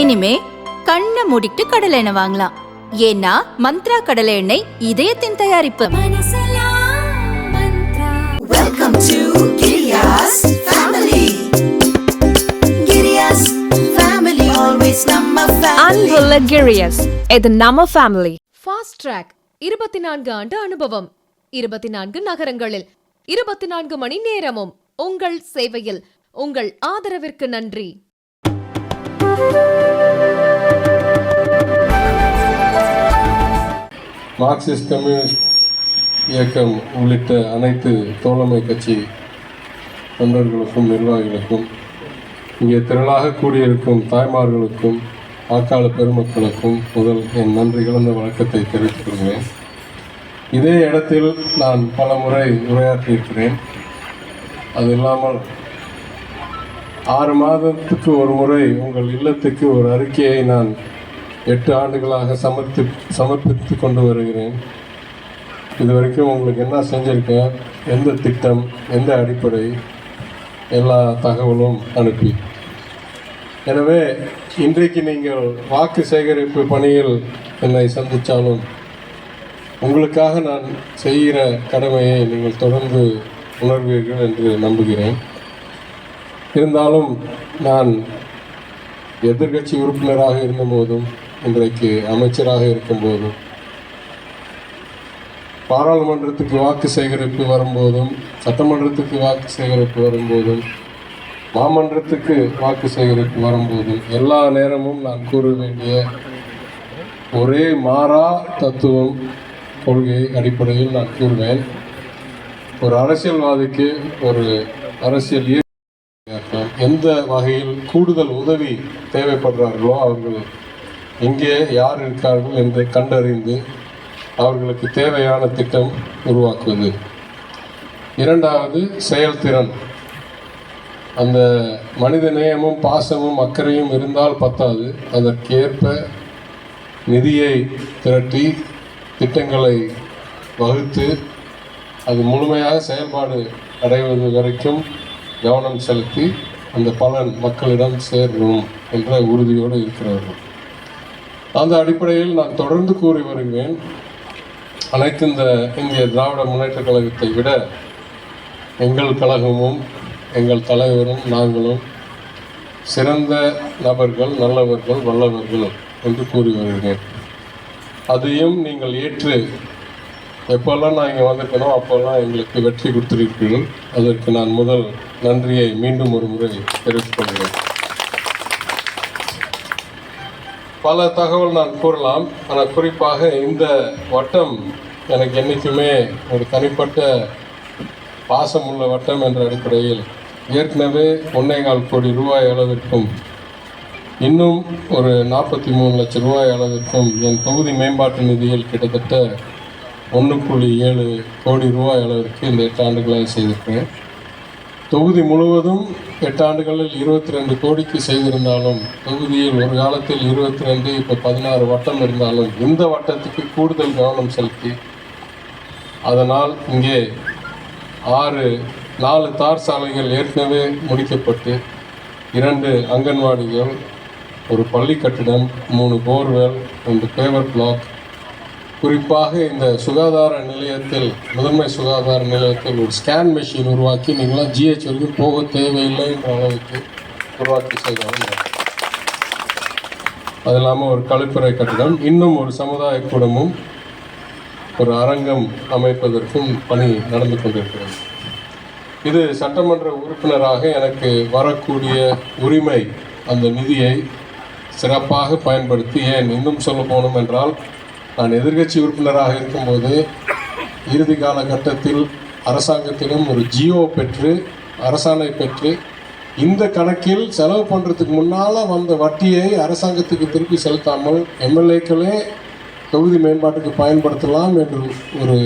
இனிமே கண்ணை மூடிட்டு கடலை எண்ணெய் வாங்கலாம். ஏன்னா மந்த்ரா கடலை எண்ணெய் இதயத்தின் தயாரிப்பு. Welcome to Giriya's family. Giriya's family, always number family. அன்புள்ள கிரியஸ் இது நம்ம ஃபேமிலி ஃபாஸ்ட் ட்ராக் இருபத்தி நான்கு ஆண்டு அனுபவம். இருபத்தி நான்கு நகரங்களில் இருபத்தி நான்கு மணி நேரமும் உங்கள் சேவையில். உங்கள் ஆதரவிற்கு நன்றி. மார்க்சிஸ்ட் கம்யூனிஸ்ட் இயக்கம் உள்ளிட்ட அனைத்து தோழமை கட்சி தொண்டர்களுக்கும் நிர்வாகிகளுக்கும் இங்கே திரளாக கூடியிருக்கும் தாய்மார்களுக்கும் வாக்காள பெருமக்களுக்கும் முதல் என் நன்றி கலந்த வழக்கத்தை தெரிவித்துக் கொள்கிறேன். இதே இடத்தில் நான் பல முறை உரையாற்றியிருக்கிறேன். அது இல்லாமல் ஆறு மாதத்துக்கு ஒரு முறை உங்கள் இல்லத்துக்கு ஒரு அறிக்கையை நான் எட்டு ஆண்டுகளாக சமர்ப்பி சமர்ப்பித்து கொண்டு வருகிறேன். இது வரைக்கும் உங்களுக்கு என்ன செஞ்சுருக்கேன் எந்த திட்டம் எந்த அடிப்படை எல்லா தகவலும் அனுப்பி. எனவே இன்றைக்கு நீங்கள் வாக்கு சேகரிப்பு பணியில் என்னை சந்தித்தாலும் உங்களுக்காக நான் செய்கிற கடமையை நீங்கள் தொடர்ந்து உணர்வீர்கள் என்று நம்புகிறேன். இருந்தாலும் நான் எதிர்க்கட்சி உறுப்பினராக இருந்தபோதும் இன்றைக்கு அமைச்சராக இருக்கும்போதும் பாராளுமன்றத்துக்கு வாக்கு சேகரிப்பு வரும்போதும் சட்டமன்றத்துக்கு வாக்கு சேகரிப்பு வரும்போதும் மாமன்றத்துக்கு வாக்கு சேகரிப்பு வரும்போதும் எல்லா நேரமும் நான் கூற வேண்டிய ஒரே மாறா தத்துவம் கொள்கை அடிப்படையில் நான் கூறுவேன். ஒரு அரசியல்வாதிக்கு ஒரு அரசியல் எந்த வகையில் கூடுதல் உதவி தேவைப்படுறார்களோ அவர்கள் எங்கே யார் இருக்கார்கள் என்று கண்டறிந்து அவர்களுக்கு தேவையான திட்டம் உருவாக்குவது. இரண்டாவது செயல்திறன். அந்த மனித நேயமும் பாசமும் அக்கறையும் இருந்தால் பத்தாது. அதற்கேற்ப நிதியை திரட்டி திட்டங்களை வகுத்து அது முழுமையாக செயல்பாடு அடைவது வரைக்கும் கவனம் செலுத்தி அந்த பலன் மக்களிடம் சேரும் என்ற உறுதியோடு இருக்கிறார்கள். அந்த அடிப்படையில் நான் தொடர்ந்து கூறி வருகிறேன். அனைத்து இந்த இந்திய திராவிட முன்னேற்ற கழகத்தை விட எங்கள் கழகமும் எங்கள் தலைவரும் நாங்களும் சிறந்த நபர்கள் நல்லவர்கள் வல்லவர்கள் என்று கூறி வருகிறேன். அதையும் நீங்கள் ஏற்று எப்போல்லாம் நான் இங்கே வந்திருக்கேனோ அப்போல்லாம் எங்களுக்கு வெற்றி கொடுத்துருக்கீர்கள் அதற்கு நான் முதல் நன்றியை மீண்டும் ஒரு முறை தெரிவித்துக்கொள்கிறேன். பல தகவல் நான் கூறலாம். ஆனால் குறிப்பாக இந்த வட்டம் எனக்கு என்றைக்குமே ஒரு தனிப்பட்ட பாசமுள்ள வட்டம் என்ற அடிப்படையில் ஏற்கனவே ஒன்னேகால் கோடி ரூபாய் அளவிற்கும் இன்னும் ஒரு நாற்பத்தி மூணு லட்சம் ரூபாய் அளவிற்கும் என் தொகுதி மேம்பாட்டு நிதியில் கிட்டத்தட்ட ஒன்று புள்ளி ஏழு கோடி ரூபாய் அளவிற்கு இந்த எட்டு ஆண்டுகளாக செய்திருக்கிறேன். தொகுதி முழுவதும் எட்டு ஆண்டுகளில் இருபத்தி ரெண்டு கோடிக்கு செய்திருந்தாலும் தொகுதியில் ஒரு காலத்தில் இருபத்தி ரெண்டு இப்போ பதினாறு வட்டம் இருந்தாலும் இந்த வட்டத்துக்கு கூடுதல் கவனம் செலுத்தி அதனால் இங்கே ஆறு நாலு தார் சாலைகள் ஏற்கனவே முடிக்கப்பட்டு இரண்டு அங்கன்வாடிகள் ஒரு பள்ளி கட்டிடம் மூணு போர்வெல் ரெண்டு பேவர் பிளாக் குறிப்பாக இந்த சுகாதார நிலையத்தில் முதன்மை சுகாதார நிலையத்தில் ஒரு ஸ்கேன் மெஷின் உருவாக்கி நீங்களாம் ஜிஹெச் வரைக்கும் போக தேவையில்லை என்ற அளவுக்கு உருவாக்கி செய்தாங்க அது இல்லாமல் ஒரு கழிப்பறை கட்டிடம் இன்னும் ஒரு சமுதாய கூடமும் ஒரு அரங்கம் அமைப்பதற்கும் பணி நடந்து கொண்டிருக்கிறது. இது சட்டமன்ற உறுப்பினராக எனக்கு வரக்கூடிய உரிமை அந்த நிதியை சிறப்பாக பயன்படுத்தி ஏன் இன்னும் சொல்ல போனோம் என்றால் நான் எதிர்கட்சி உறுப்பினராக இருக்கும்போது இறுதி காலகட்டத்தில் அரசாங்கத்திடம் ஒரு ஜியோ பெற்று அரசாணை பெற்று இந்த கணக்கில் செலவு பண்ணுறதுக்கு முன்னால் வந்த வட்டியை அரசாங்கத்துக்கு திருப்பி செலுத்தாமல் எம்எல்ஏக்களே தொகுதி மேம்பாட்டுக்கு பயன்படுத்தலாம் என்று ஒரு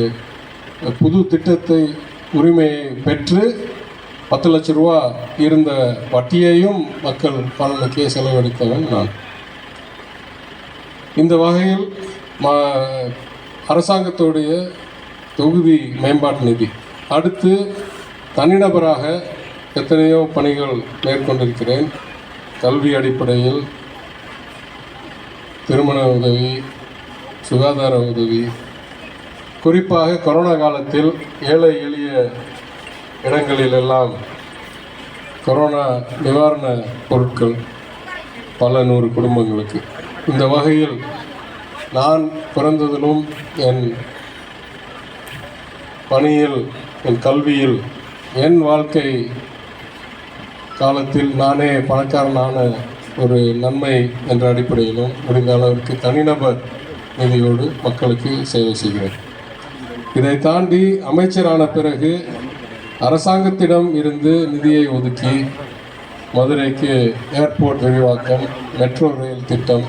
புது திட்டத்தை உரிமையை பெற்று பத்து லட்ச ரூபா இருந்த வட்டியையும் மக்கள் பலனுக்கே செலவழித்தவன் நான். இந்த வகையில் மா அரசாங்கத்துடைய தொகுதி மேம்பாட்டு நிதி. அடுத்து தனிநபராக எத்தனையோ பணிகள் மேற்கொண்டிருக்கிறேன். கல்வி அடிப்படையில் திருமண உதவி சுகாதார உதவி. குறிப்பாக கொரோனா காலத்தில் ஏழை எளிய இடங்களிலெல்லாம் கொரோனா நிவாரண பொருட்கள் பல நூறு குடும்பங்களுக்கு. இந்த வகையில் நான் பிறந்ததிலும் என் பணியில் என் கல்வியில் என் வாழ்க்கை காலத்தில் நானே பணக்காரனான ஒரு நன்மை என்ற அடிப்படையிலும் முடிந்த அளவிற்கு தனிநபர் நிதியோடு மக்களுக்கு சேவை செய்கிறேன். இதை தாண்டி அமைச்சரான பிறகு அரசாங்கத்திடம் இருந்து நிதியை ஒதுக்கி மதுரைக்கு ஏர்போர்ட் விரிவாக்கம் மெட்ரோ ரயில் திட்டம்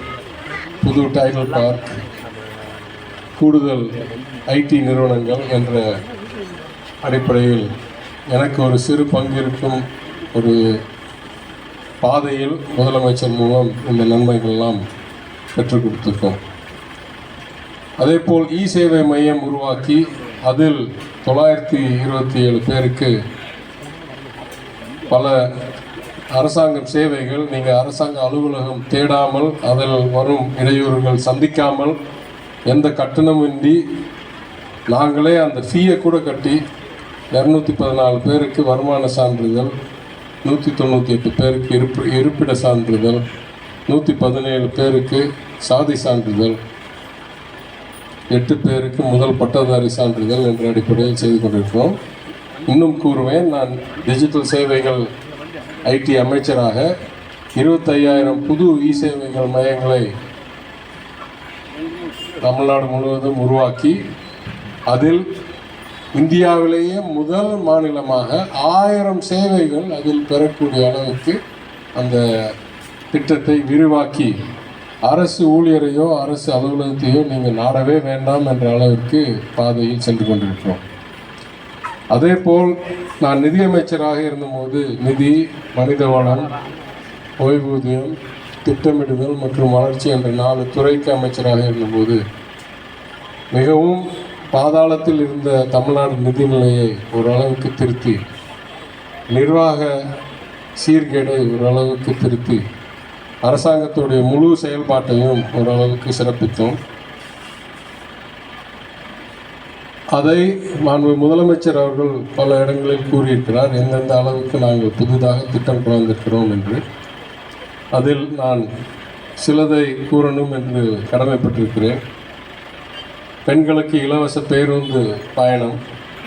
புது டைகர் பார்க் கூடுதல் ஐடி நிறுவனங்கள் என்ற அடிப்படையில் எனக்கு ஒரு சிறு பங்கிருக்கும் ஒரு பாதையில் முதலமைச்சர் மூலம் இந்த நன்மைகள்லாம் பெற்றுக் கொடுத்துருக்கோம். அதேபோல் இ சேவை மையம் உருவாக்கி அதில் தொள்ளாயிரத்தி இருபத்தி ஏழு பேருக்கு பல அரசாங்கம் சேவைகள் நீங்கள் அரசாங்க அலுவலகம் தேடாமல் அதில் வரும் இடையூறுகள் சந்திக்காமல் எந்த கட்டணமின்றி நாங்களே அந்த ஃபீயை கூட கட்டி இரநூத்தி பதினாலு பேருக்கு வருமான சான்றிதழ் நூற்றி தொண்ணூற்றி எட்டு பேருக்கு இருப்பு இருப்பிட சான்றிதழ் நூற்றி பதினேழு பேருக்கு சாதி சான்றிதழ் எட்டு பேருக்கு முதல் பட்டதாரி சான்றிதழ் என்ற அடிப்படையில் செய்து கொண்டிருக்கிறோம். இன்னும் கூறுவேன் நான் டிஜிட்டல் சேவைகள் ஐடி அமைச்சராக இருபத்தையாயிரம் புது இ சேவைகள் மையங்களை தமிழ்நாடு முழுவதும் உருவாக்கி அதில் இந்தியாவிலேயே முதல் மாநிலமாக ஆயிரம் சேவைகள் அதில் பெறக்கூடிய அளவுக்கு அந்த திட்டத்தை விரிவாக்கி அரசு ஊழியரையோ அரசு அலுவலகத்தையோ நீங்கள் நாடவே வேண்டாம் என்ற அளவிற்கு பாதையில் சென்று கொண்டிருக்கிறோம். அதே போல் நான் நிதியமைச்சராக இருந்தபோது நிதி மனிதவளம் ஓய்வூதியம் திட்டமிடுதல் மற்றும் வளர்ச்சி என்ற நாலு துறைக்கு அமைச்சராக இருந்தபோது மிகவும் பாதாளத்தில் இருந்த தமிழ்நாடு நிதிநிலையை ஓரளவுக்கு திருத்தி நிர்வாக சீர்கேடை ஓரளவுக்கு திருத்தி அரசாங்கத்துடைய முழு செயல்பாட்டையும் ஓரளவுக்கு சிறப்பித்தோம். அதை மாண்பு முதலமைச்சர் அவர்கள் பல இடங்களில் கூறியிருக்கிறார். எந்தெந்த அளவுக்கு நாங்கள் புதிதாக திட்டம் கொண்டு என்று. அதில் நான் சிலதை கூறணும் என்று கடமைப்பட்டிருக்கிறேன். பெண்களுக்கு இலவச பேருந்து பயணம்.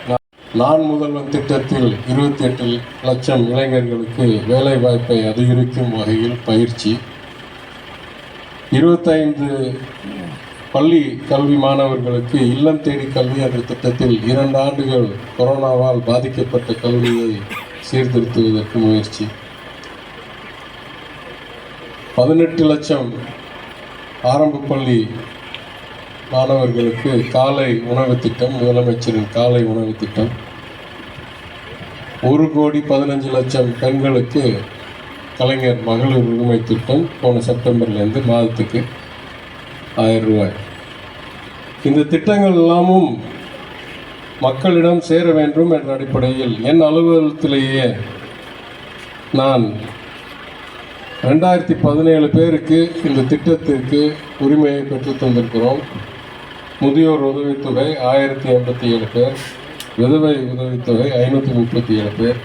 நான் நான் முதல்வன் திட்டத்தில் இருபத்தி எட்டு லட்சம் இளைஞர்களுக்கு வேலை வாய்ப்பை அதிகரிக்கும் வகையில் பயிற்சி. இருபத்தைந்து பள்ளி கல்வி மாணவர்களுக்கு இல்லம் தேடி கல்வி என்ற திட்டத்தில் இரண்டு ஆண்டுகள் கொரோனாவால் பாதிக்கப்பட்ட கல்வியை சீர்திருத்துவதற்கு முயற்சி. பதினெட்டு லட்சம் ஆரம்ப பள்ளி மாணவர்களுக்கு காலை உணவு திட்டம் முதலமைச்சரின் காலை உணவு திட்டம். ஒரு கோடி பதினஞ்சு லட்சம் பெண்களுக்கு கலைஞர் மகளிர் உரிமை திட்டம் போன செப்டம்பர்லேருந்து மாதத்துக்கு. ஆயிரம் ரூபாய். இந்த திட்டங்கள் எல்லாமும் மக்களிடம் சேர வேண்டும் என்ற அடிப்படையில் என் அலுவலகத்திலேயே நான் ரெண்டாயிரத்தி பதினேழு பேருக்கு இந்த திட்டத்திற்கு உரிமையை பெற்று தந்திருக்கிறோம். முதியோர் உதவித்தொகை ஆயிரத்தி எண்பத்தி ஏழு பேர் விதவை உதவித்தொகை ஐநூற்றி முப்பத்தி ஏழு பேர்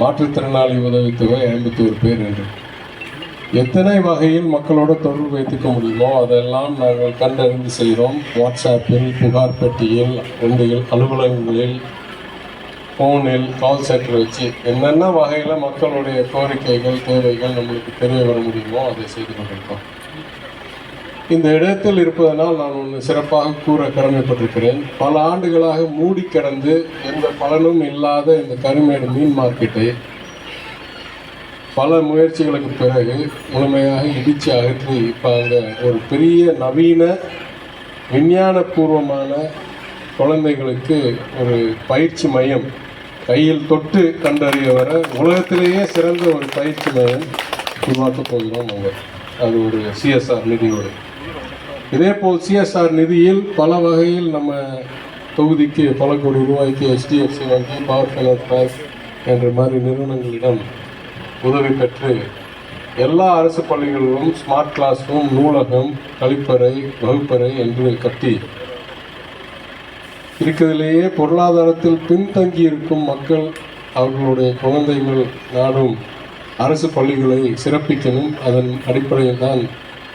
மாற்றுத்திறனாளி உதவித்தொகை ஐம்பத்தி ஒரு பேர் என்று. எத்தனை வகையில் மக்களோட தொடர்பு வைத்துக்க முடியுமோ அதெல்லாம் நாங்கள் கண்டறிந்து செய்கிறோம் வாட்ஸ்அப்பில் புகார் பெட்டியில் ரெண்டு அலுவலகங்களில் ஃபோனில் கால் சென்டர் வச்சு என்னென்ன வகையில் மக்களுடைய கோரிக்கைகள் தேவைகள் நம்மளுக்கு தெரிய வர முடியுமோ அதை செய்து கொண்டிருக்கோம். இந்த இடத்தில் இருப்பதனால் நான் ஒன்று சிறப்பாக கூற கடமைப்பட்டிருக்கிறேன். பல ஆண்டுகளாக மூடி கிடந்து எந்த பலனும் இல்லாத இந்த கருமேடு மீன் மார்க்கெட்டை பல முயற்சிகளுக்கு பிறகு முழுமையாக இடித்து அகற்றி இப்போ அங்கே ஒரு பெரிய நவீன விஞ்ஞானபூர்வமான குழந்தைகளுக்கு ஒரு பயிற்சி மையம். கையில் தொட்டு கண்டறிய வர உலகத்திலேயே சிறந்த ஒரு பயிற்சி மையம் உருவாக்கப் போகிறோம் அவங்க. அது ஒரு சிஎஸ்ஆர் நிதியோடு. இதேபோல் சிஎஸ்ஆர் நிதியில் பல வகையில் நம்ம தொகுதிக்கு பல கோடி ரூபாய்க்கு ஹெச்டிஎஃப்சி வங்கி பவர் ஃபைனான்ஸ் பேங்க் என்ற மாதிரி நிறுவனங்களிடம் உதவி பெற்று எல்லா அரசு பள்ளிகளிலும் ஸ்மார்ட் கிளாஸ் ரூம் நூலகம் கழிப்பறை வகுப்பறை என்று கட்டி இருக்கிறதிலேயே பொருளாதாரத்தில் பின்தங்கி இருக்கும் மக்கள் அவர்களுடைய குழந்தைகள் நாடும் அரசு பள்ளிகளை சிறப்பிக்கணும். அதன் அடிப்படையில் தான்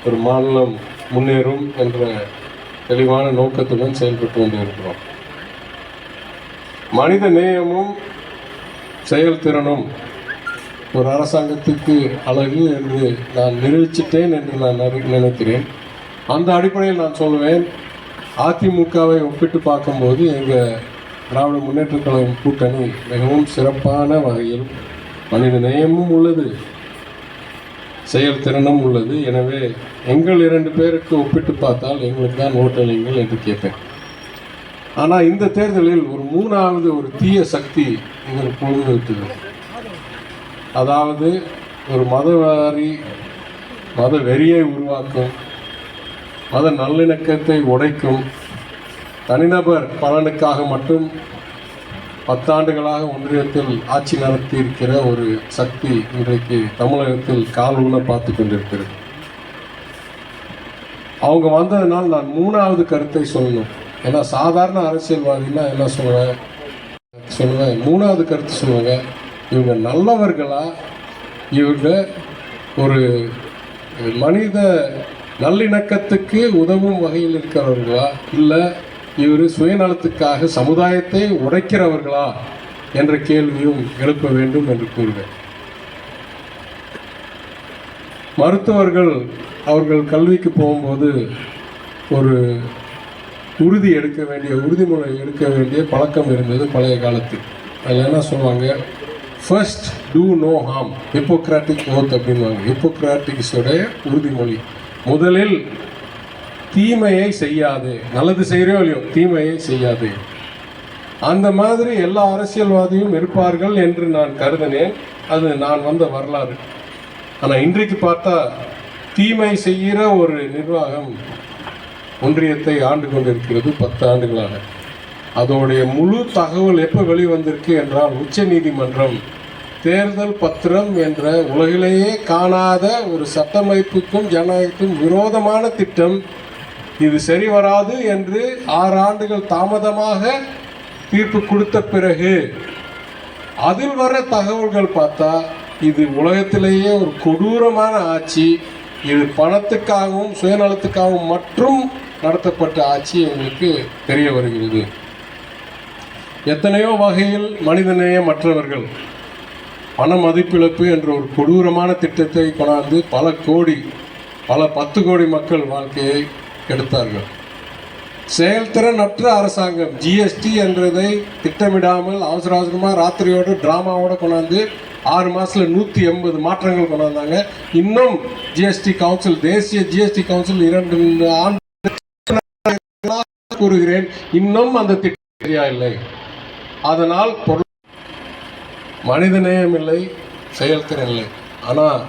ஒரு மாநிலம் முன்னேறும் என்ற தெளிவான நோக்கத்துடன் செயல்பட்டு கொண்டிருக்கிறோம். மனித நேயமும் செயல்திறனும் ஒரு அரசாங்கத்துக்கு அழகு என்று நான் நிரூபிச்சிட்டேன் என்று நான் நினைக்கிறேன். அந்த அடிப்படையில் நான் சொல்லுவேன். அதிமுகவை ஒப்பிட்டு பார்க்கும்போது எங்கள் திராவிட முன்னேற்ற கழகம் கூட்டணி மிகவும் சிறப்பான வகையில் மனித நேயமும் உள்ளது. செயல்திறனும் உள்ளது. எனவே எங்கள் இரண்டு பேருக்கு ஒப்பிட்டு பார்த்தால் எங்களுக்கு தான் ஓட்டளிங்கள் என்று கேட்பேன். ஆனால் இந்த தேர்தலில் ஒரு மூணாவது ஒரு தீய சக்தி எங்களுக்கு பொழுது அதாவது ஒரு மதவாரி மத வெறியை உருவாக்கும் மத நல்லிணக்கத்தை உடைக்கும் தனிநபர் பலனுக்காக மட்டும் பத்தாண்டுகளாக ஒன்றியத்தில் ஆட்சி நடத்தி இருக்கிற ஒரு சக்தி இன்றைக்கு தமிழகத்தில் கால் ஊன பார்த்து கொண்டிருக்கிறது. அவங்க வந்ததுனால் நான் மூணாவது கருத்தை சொல்லணும். ஏன்னா சாதாரண அரசியல்வாதின்னா என்ன சொல்லுவேன்? சொல்லுவேன். மூணாவது கருத்து சொல்லுவேங்க. இவங்க நல்லவர்களா? இவங்க ஒரு மனித நல்லிணக்கத்துக்கு உதவும் வகையில் இருக்கிறவர்களா? இல்லை இவர் சுயநலத்துக்காக சமுதாயத்தை உடைக்கிறவர்களா? என்ற கேள்வியும் எழுப்ப வேண்டும் என்று கூறுவேன். மருத்துவர்கள் அவர்கள் கல்விக்கு போகும்போது ஒரு உறுதி எடுக்க வேண்டிய உறுதிமொழி எடுக்க வேண்டிய பழக்கம் இருந்தது பழைய காலத்தில். அதில் என்ன சொல்லுவாங்க? First do no harm Hippocratic oath அப்படின்வாங்க ஹிப்போக்ராட்டிக்ஸோடைய உறுதிமொழி. முதலில் தீமையை செய்யாது. நல்லது செய்கிறோ இல்லையோ தீமையை செய்யாது. அந்த மாதிரி எல்லா அரசியல்வாதியும் இருப்பார்கள் என்று நான் கருதினேன். அது நான் வந்த வரலாறு. ஆனால் இன்றைக்கு பார்த்தா தீமை செய்கிற ஒரு நிர்வாகம் ஒன்றியத்தை ஆண்டு கொண்டிருக்கிறது பத்து ஆண்டுகளாக. அதோடைய முழு தகவல் எப்போ வெளிவந்திருக்கு என்றால் உச்ச நீதிமன்றம் தேர்தல் பத்திரம் என்ற உலகிலேயே காணாத ஒரு சட்டமைப்புக்கும் ஜனநாயகத்துக்கும் விரோதமான திட்டம் இது சரி வராது என்று ஆறு ஆண்டுகள் தாமதமாக தீர்ப்பு கொடுத்த பிறகு அதில் வர தகவல்கள் பார்த்தா இது உலகத்திலேயே ஒரு கொடூரமான ஆட்சி. இது பணத்துக்காகவும் சுயநலத்துக்காகவும் மற்றும் நடத்தப்பட்ட ஆட்சி எங்களுக்கு தெரிய வருகிறது. எத்தனையோ வகையில் மனிதநேயம் மற்றவர்கள் பண மதிப்பிழப்பு என்ற ஒரு கொடூரமான திட்டத்தை கொண்டாந்து பல கோடி பல பத்து கோடி மக்கள் வாழ்க்கையை கெடுத்தார்கள். செயல்திறனற்ற அரசாங்கம் ஜிஎஸ்டி என்றதை திட்டமிடாமல் அவசர அவசரமாக ராத்திரியோடு ட்ராமாவோட கொண்டாந்து ஆறு மாதத்தில் நூற்றி எண்பது மாற்றங்கள் கொண்டாந்தாங்க. இன்னும் ஜிஎஸ்டி கவுன்சில் தேசிய ஜிஎஸ்டி கவுன்சில் இரண்டு ஆண்டு கூறுகிறேன். இன்னும் அந்த திட்டம் சரியா இல்லை. அதனால் பொருள் மனிதநேயம் இல்லை செயல்திறன் இல்லை ஆனால்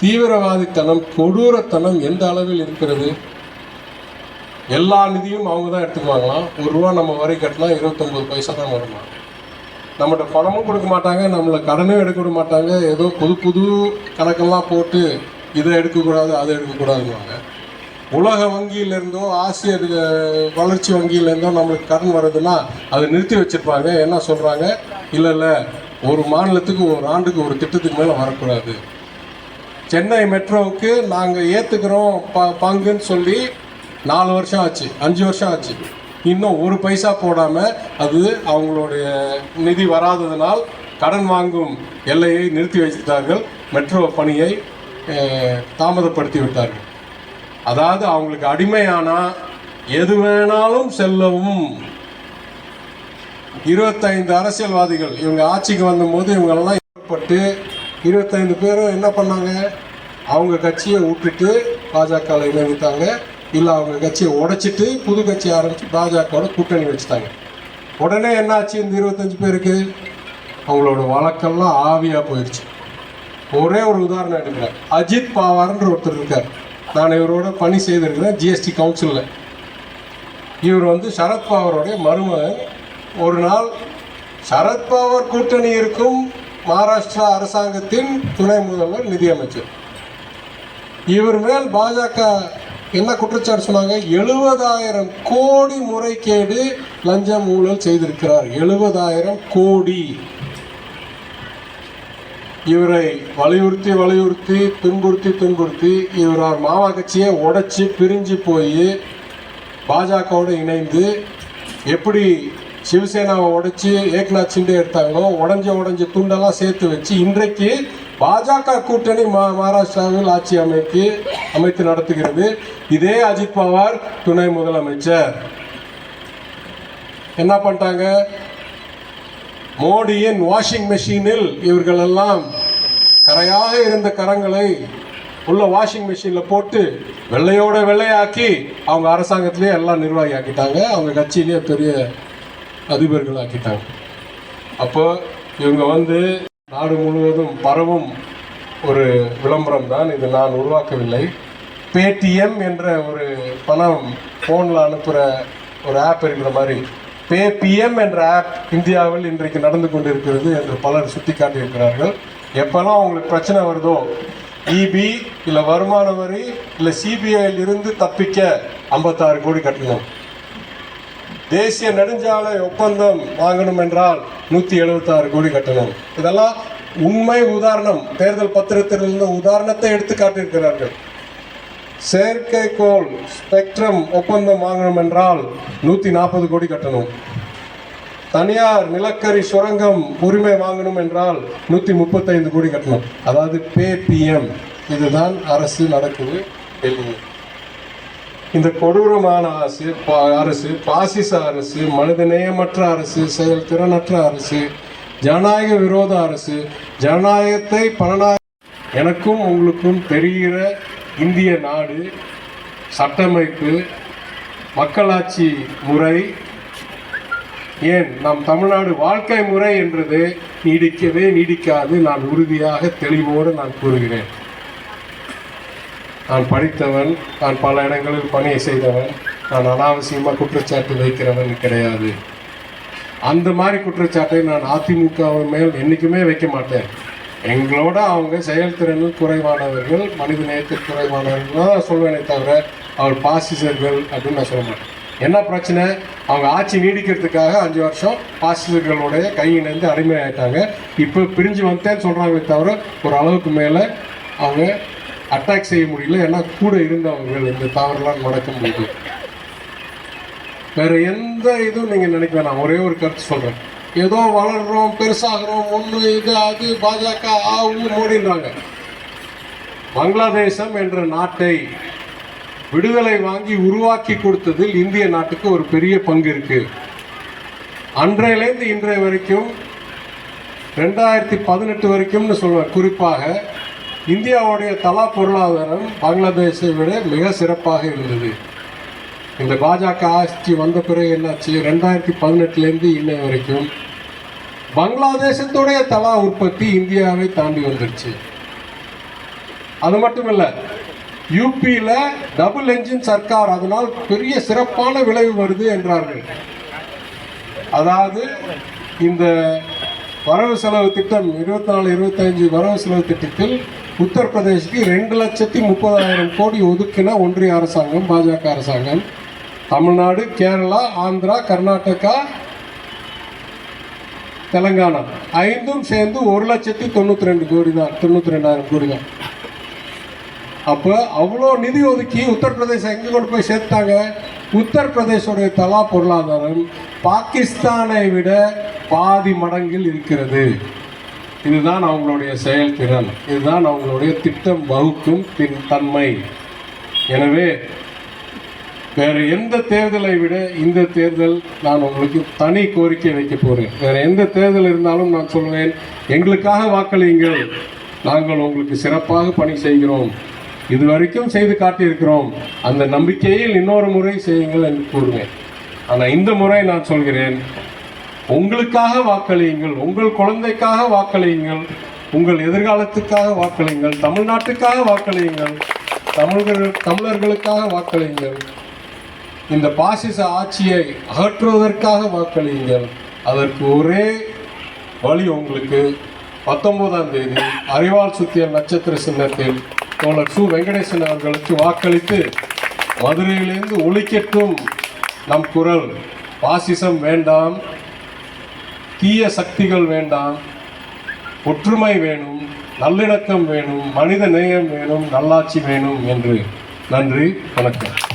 தீவிரவாதித்தனம் கொடூரத்தனம் எந்த அளவில் இருக்கிறது? எல்லா நிதியும் அவங்க தான் எடுத்துக்குவாங்களாம் ஒரு ரூபா நம்ம வரி கட்டினா இருபத்தொம்பது பைசா தான் வருமா? நம்மகிட்ட பணமும் கொடுக்க மாட்டாங்க நம்மளை கடனும் எடுக்க விட மாட்டாங்க. ஏதோ புது புது கணக்கெல்லாம் போட்டு இதை எடுக்கக்கூடாது அதை எடுக்கக்கூடாதுன்னுவாங்க. உலக வங்கியிலேருந்தோ ஆசிய வளர்ச்சி வங்கியிலேருந்தோ நம்மளுக்கு கடன் வருதுன்னா அதை நிறுத்தி வச்சுருப்பாங்க. என்ன சொல்கிறாங்க இல்லை இல்லை ஒரு மாநிலத்துக்கு ஒரு ஆண்டுக்கு ஒரு திட்டத்துக்கு மேலே வரக்கூடாது. சென்னை மெட்ரோவுக்கு நாங்கள் ஏற்றுக்கிறோம் ப பங்குன்னு சொல்லி நாலு வருஷம் ஆச்சு அஞ்சு வருஷம் ஆச்சு. இன்னும் ஒரு பைசா போடாமல் அது அவங்களுடைய நிதி வராததினால் கடன் வாங்கும் எல்லையை நிறுத்தி வைத்தார்கள் மெட்ரோ பணியை தாமதப்படுத்தி விட்டார்கள். அதாவது அவங்களுக்கு அடிமையானா எது வேணாலும் செல்லவும். இருபத்தைந்து அரசியல்வாதிகள் இவங்க ஆட்சிக்கு வந்தபோது இவங்கெல்லாம் ஏற்பட்டு இருபத்தைந்து பேரும் என்ன பண்ணாங்க? அவங்க கட்சியை விட்டுட்டு பாஜகவில் இணைந்துட்டாங்க இல்லை அவங்க கட்சியை உடைச்சிட்டு புது கட்சி ஆரம்பித்து பாஜகவோட கூட்டணி வச்சுட்டாங்க. உடனே என்னாச்சு இந்த இருபத்தஞ்சு பேருக்கு? அவங்களோட வழக்கெல்லாம் ஆவியாக போயிடுச்சு ஒரே ஒரு உதாரணம் எடுக்கிறேன். அஜித் பவார்ன்ற ஒருத்தர் இருக்கார். நான் இவரோட பணி செய்திருக்கிறேன் ஜிஎஸ்டி கவுன்சிலில் இவர் வந்து சரத்பவருடைய மருமகன். ஒரு நாள் சரத்பவார் கூட்டணி இருக்கும் மகாராஷ்டிரா அரசாங்கத்தின் துணை முதல்வர் நிதியமைச்சர். இவர் மேல் பாஜக என்ன குற்றச்சாட்டு சொன்னாங்க? எழுபதாயிரம் கோடி முறைகேடு லஞ்சம் ஊழல் செய்திருக்கிறார். எழுபதாயிரம் கோடி. இவரை வலியுறுத்தி வலியுறுத்தி துன்புறுத்தி துன்புறுத்தி இவரார் மாமா கட்சியை உடைச்சி பிரிஞ்சு போய் பாஜகவோடு இணைந்து எப்படி சிவசேனாவை உடைச்சி ஏக்நாத் சிண்டே எடுத்தாங்களோ உடஞ்ச உடஞ்ச துண்டெல்லாம் சேர்த்து வச்சு இன்றைக்கு பாஜக கூட்டணி மா மகாராஷ்டிராவில் ஆட்சி அமைக்கு அமைத்து நடத்துகிறது. இதே அஜித் பவார் துணை முதலமைச்சர். என்ன பண்ணிட்டாங்க? மோடியின் வாஷிங் மெஷினில் இவர்களெல்லாம் கரையாக இருந்த கரங்களை உள்ள வாஷிங் மெஷினில் போட்டு வெள்ளையோட வெள்ளையாக்கி அவங்க அரசாங்கத்திலே எல்லாம் நிர்வாகி ஆக்கிட்டாங்க அவங்க கட்சியிலே பெரிய அதிபர்கள் ஆக்கிட்டாங்க அப்போ இவங்க வந்து நாடு முழுவதும் பரவும் ஒரு விளம்பரம் தான். இது நான் உருவாக்கவில்லை. பேடிஎம் என்ற ஒரு பணம் ஃபோனில் அனுப்புகிற ஒரு ஆப் இருக்கிற மாதிரி பேபிஎம் என்ற ஆப் இந்தியாவில் இன்றைக்கு நடந்து கொண்டிருக்கிறது என்று பலர் சுட்டிக்காட்டியிருக்கிறார்கள். எப்போல்லாம் அவங்களுக்கு பிரச்சனை வருதோ இபி இல்லை வருமான வரி இல்லை சிபிஐயில் இருந்து தப்பிக்க ஐம்பத்தாறு கோடி கட்டணும். தேசிய நெடுஞ்சாலை ஒப்பந்தம் வாங்கணும் என்றால் நூற்றி எழுபத்தாறு கோடி கட்டணும். இதெல்லாம் உண்மை உதாரணம். தேர்தல் பத்திரத்திலிருந்து உதாரணத்தை எடுத்து காட்டியிருக்கிறார்கள் செயற்கைக்கோள் ஸ்பெக்ட்ரம் ஒப்பந்தம் வாங்கணும் என்றால் நூற்றி நாற்பது கோடி கட்டணும். தனியார் நிலக்கரி சுரங்கம் உரிமை வாங்கணும் என்றால் நூற்றி முப்பத்தைந்து கோடி கட்டணும். அதாவது பே பிஎம் இதுதான் அரசு நடக்குது டெல்லியில் இந்த கொடூரமான அரசு பா- அரசு பாசிச அரசு மனிதநேயமற்ற அரசு செயல்திறனற்ற அரசு ஜனநாயக விரோத அரசு ஜனநாயகத்தை பணநாய எனக்கும் உங்களுக்கும் தெரிகிற இந்திய நாடு சட்டமைப்பு மக்களாட்சி முறை. ஏன்? நம் தமிழ்நாடு வாழ்க்கை முறை என்றது நீடிக்கவே நீடிக்காது. நான் உறுதியாக தெளிவோடு நான் கூறுகிறேன். நான் படித்தவன் நான் பல இடங்களில் பணியை செய்தவன் நான் அனாவசியமாக குற்றச்சாட்டு வைக்கிறவன் கிடையாது. அந்த மாதிரி குற்றச்சாட்டை நான் அதிமுகவின் மேல் என்றைக்குமே வைக்க மாட்டேன். எங்களோட அவங்க செயல்திறனில் குறைவானவர்கள் மனித நேயத்தில் குறைவானவர்கள் தான் சொல்வேனே தவிர அவர் பாசிசர்கள் அப்படின்னு நான் சொல்ல மாட்டேன். என்ன பிரச்சனை? அவங்க ஆட்சி நீடிக்கிறதுக்காக அஞ்சு வருஷம் பாசிசர்களுடைய கை இணைந்து அடிமையாயிட்டாங்க. இப்போ பிரிஞ்சு வந்தேன்னு சொல்கிறாங்களே தவிர ஒரு அளவுக்கு மேலே அவங்க அட்டாக் செய்ய முடியல. ஏன்னா கூட இருந்தவர்கள் இந்த தவறுலாம் நடக்கும்போது வேறு எந்த இதுவும் நீங்கள் நினைக்க வேணாம். ஒரே ஒரு கருத்து சொல்கிறேன் ஏதோ வளர்றோம் பெருசாகிறோம் ஒன்று இது அது பாஜக ஆ ஊ பங்களாதேசம் என்ற நாட்டை விடுதலை வாங்கி உருவாக்கி கொடுத்ததில் இந்திய நாட்டுக்கு ஒரு பெரிய பங்கு இருக்கு. அன்றையிலேருந்து இன்றைய வரைக்கும் ரெண்டாயிரத்தி பதினெட்டு வரைக்கும்னு சொல்லுவேன் குறிப்பாக இந்தியாவுடைய தலா பொருளாதாரம் பங்களாதேஷை விட மிக சிறப்பாக இருந்தது. இந்த பாஜக ஆட்சி வந்த பிறகு என்னாச்சு? ரெண்டாயிரத்தி பதினெட்டுலேருந்து இன்னை வரைக்கும் பங்களாதேசத்துடைய தலா உற்பத்தி இந்தியாவை தாண்டி வந்துருச்சு. அது மட்டும் இல்லை யூபியில் டபுள் என்ஜின் சர்க்கார் அதனால் பெரிய சிறப்பான விளைவு வருது என்றார்கள். அதாவது இந்த வரவு செலவு திட்டம் இருபத்தி நாலு இருபத்தஞ்சு வரவு செலவு திட்டத்தில் உத்தரப்பிரதேசத்துக்கு ரெண்டு லட்சத்தி முப்பதாயிரம் கோடி ஒதுக்கின ஒன்றிய அரசாங்கம் பாஜக அரசாங்கம். தமிழ்நாடு கேரளா ஆந்திரா கர்நாடகா தெலங்கானா. ஐந்தும் சேர்ந்து ஒரு லட்சத்தி தொண்ணூற்றி ரெண்டு கோடி தான் தொண்ணூற்றி ரெண்டாயிரம் கோடி தான். அப்போ அவ்வளோ நிதி ஒதுக்கி உத்தரப்பிரதேசம் எங்கே கொண்டு போய் சேர்த்தாங்க உத்தரப்பிரதேசோடைய தலா பொருளாதாரம் பாகிஸ்தானை விட பாதி மடங்கில் இருக்கிறது. இதுதான் அவங்களுடைய செயல்திறன். இதுதான் அவங்களுடைய திட்டம் வகுக்கும் தின் தன்மை. எனவே வேறு எந்த தேர்தலை விட இந்த தேர்தல் நான் உங்களுக்கு தனி கோரிக்கை வைக்க போகிறேன் வேறு எந்த தேர்தல் இருந்தாலும் நான் சொல்வேன் எங்களுக்காக வாக்களியுங்கள். நாங்கள் உங்களுக்கு சிறப்பாக பணி செய்கிறோம். இதுவரைக்கும் செய்து காட்டியிருக்கிறோம். அந்த நம்பிக்கையில் இன்னொரு முறை செய்யுங்கள் என்று கூறுவேன். ஆனால் இந்த முறை நான் சொல்கிறேன் உங்களுக்காக வாக்களியுங்கள் உங்கள் குழந்தைக்காக வாக்களியுங்கள் உங்கள் எதிர்காலத்துக்காக வாக்களியுங்கள் தமிழ்நாட்டுக்காக வாக்களியுங்கள் தமிழர்கள் தமிழர்களுக்காக வாக்களியுங்கள். இந்த பாசிச ஆட்சியை அகற்றுவதற்காக வாக்களியுங்கள். அதற்கு ஒரே வழி உங்களுக்கு பத்தொன்பதாம் தேதி அறிவால் சுத்திய நட்சத்திர சின்னத்தில் தோழர் சு. வெங்கடேசன் அவர்களுக்கு வாக்களித்து மதுரையிலிருந்து ஒழிக்கட்டும் நம் குரல். பாசிசம் வேண்டாம் தீய சக்திகள் வேண்டாம் ஒற்றுமை வேணும் நல்லிணக்கம் வேணும் மனித நேயம் வேணும் நல்லாட்சி வேணும் என்று. நன்றி வணக்கம்.